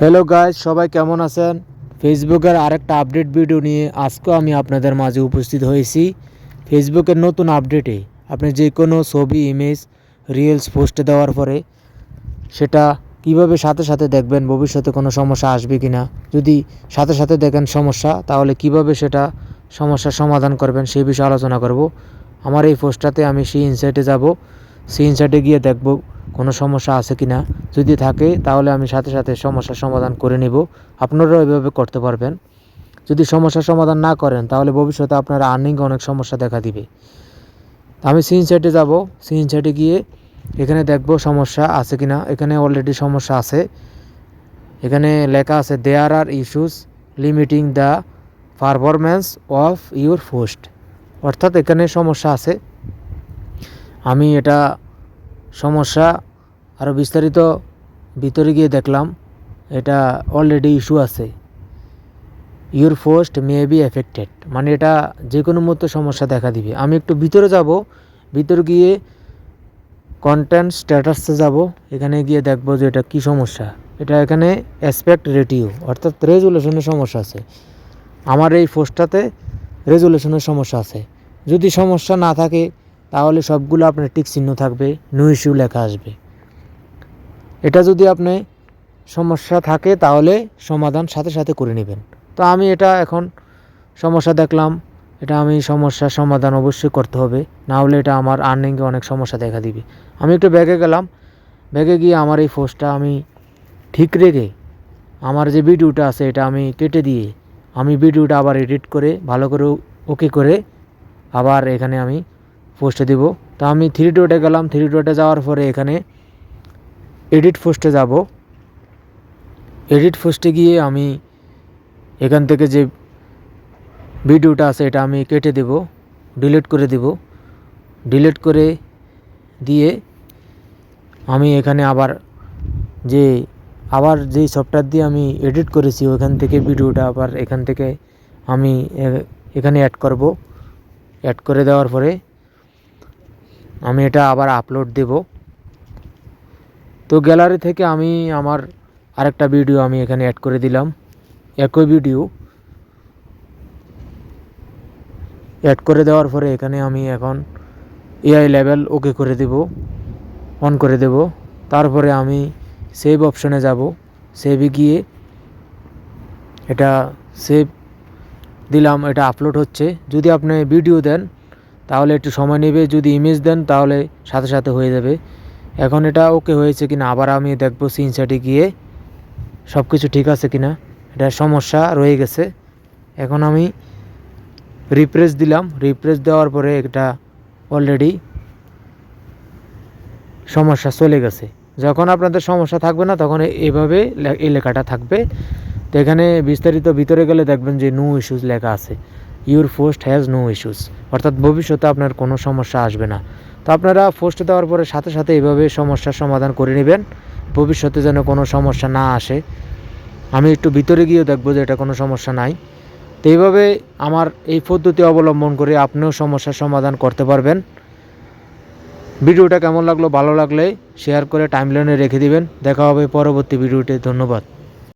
Hello guys সবাই কেমন আছেন? ফেসবুকের আরেকটা আপডেট ভিডিও নিয়ে আজকেও আমি আপনাদের মাঝে উপস্থিত হয়েছি। ফেসবুকের নতুন আপডেটে আপনি যে কোনো ছবি ইমেজ রিলস পোস্টে দেওয়ার পরে সেটা কীভাবে সাথে সাথে দেখবেন, ভবিষ্যতে কোনো সমস্যা আসবে কি না যদি সাথে সাথে দেখেন সমস্যা, তাহলে কীভাবে সেটা সমস্যার সমাধান করবেন সেই বিষয়ে আলোচনা করব। আমার এই পোস্টটাতে আমি সেই ইনসাইটে যাব। সেই ইনসাইটে গিয়ে দেখব কোনো সমস্যা আছে কি না যদি থাকে, তাহলে আমি সাথে সাথে সমস্যার সমাধান করে নেব। আপনারাও এভাবে করতে পারবেন। যদি সমস্যার সমাধান না করেন, তাহলে ভবিষ্যতে আপনার আর্নিং অনেক সমস্যা দেখা দিবে। আমি সিন সাইটে যাব। সিন সাইটে গিয়ে এখানে দেখব সমস্যা আছে কি না এখানে অলরেডি সমস্যা আছে। এখানে লেখা আছে there are issues limiting the performance of your post অর্থাৎ এখানে সমস্যা আছে। আমি এটা সমস্যা আরও বিস্তারিত ভিতরে গিয়ে দেখলাম। এটা অলরেডি ইস্যু আছে। Your post may be affected মানে এটা যে কোনো মতো সমস্যা দেখা দিবে। আমি একটু ভিতরে যাব। ভিতরে গিয়ে কন্টেন্ট স্ট্যাটাসে যাব। এখানে গিয়ে দেখব যে এটা কি সমস্যা। এটা এখানে অ্যাসপেক্ট রেটিও অর্থাৎ রেজুলেশনের সমস্যা আছে। আমার এই পোস্টটাতে রেজুলেশনের সমস্যা আছে। যদি সমস্যা না থাকে তাহলে সবগুলো আপনার টিক চিহ্ন থাকবে নো ইস্যু লেখা আসবে। এটা যদি আপনি সমস্যা থাকে তাহলে সমাধান সাথে সাথে করে নেবেন। তো আমি এটা এখন সমস্যা দেখলাম, এটা আমি সমস্যার সমাধান অবশ্যই করতে হবে, না হলে এটা আমার আর্নিংয়ে অনেক সমস্যা দেখা দিবে। আমি একটু ব্যাগে গেলাম ব্যাগে গিয়ে আমার এই পোস্টটা আমি ঠিক রেখে আমার যে ভিডিওটা আছে এটা আমি কেটে দিয়ে আমি ভিডিওটা আবার এডিট করে, ভালো করে ওকে করে আবার এখানে আমি পোস্টে দিব। তো আমি থ্রি ডোটে গেলাম। থ্রি ডোটে যাওয়ার পরে এখানে এডিট পোস্টে যাব। এডিট পোস্টে গিয়ে আমি এখান থেকে যে ভিডিওটা আছে, এটা আমি কেটে দেব ডিলিট করে দেব। ডিলিট করে দিয়ে আমি এখানে আবার যে, আবার যেই সফটওয়্যার দিয়ে আমি এডিট করেছি, ওখান থেকে ভিডিওটা আবার এখান থেকে আমি এখানে অ্যাড করব। অ্যাড করে দেওয়ার পরে আমি এটা আবার আপলোড দেব। তো গ্যালারি থেকে আমি আমার আরেকটা ভিডিও আমি এখানে অ্যাড করে দিলাম। একই ভিডিও অ্যাড করে দেওয়ার পরে এখানে আমি এখন এআই লেভেল ওকে করে দেব অন করে দেব। তারপরে আমি সেভ অপশনে যাব। সেভে গিয়ে এটা সেভ দিলাম, এটা আপলোড হচ্ছে। যদি আপনি ভিডিও দেন তাহলে একটু সময় নেবে, যদি ইমেজ দেন তাহলে সাথে সাথে হয়ে যাবে। এখন এটা ওকে হয়েছে কিনা, আবার আমি দেখব সিনসাইটে গিয়ে সব কিছু ঠিক আছে কিনা। এটা সমস্যা রয়ে গেছে। এখন আমি রিপ্রেস দিলাম। রিপ্রেস দেওয়ার পরে এটা অলরেডি সমস্যা চলে গেছে। যখন আপনাদের সমস্যা থাকবে না, তখন এভাবে এই লেখাটা থাকবে। তো এখানে বিস্তারিত ভিতরে গেলে দেখবেন যে নো ইস্যুস লেখা আছে। Your post has no issues. অর্থাৎ ভবিষ্যতে আপনার কোনো সমস্যা আসবে না। তো আপনারা পোস্ট দেওয়ার পরে সাথে সাথে এইভাবে সমস্যার সমাধান করে নেবেন। ভবিষ্যতে যেন কোনো সমস্যা না আসে। আমি একটু ভিতরে গিয়েও দেখব যে এটা কোনো সমস্যা নাই। তো এইভাবে আমার এই পদ্ধতি অবলম্বন করে আপনিও সমস্যার সমাধান করতে পারবেন। ভিডিওটা কেমন লাগল, ভালো লাগলে শেয়ার করে টাইমলাইনে রেখে দিবেন। দেখা হবে পরবর্তী ভিডিওতে। ধন্যবাদ।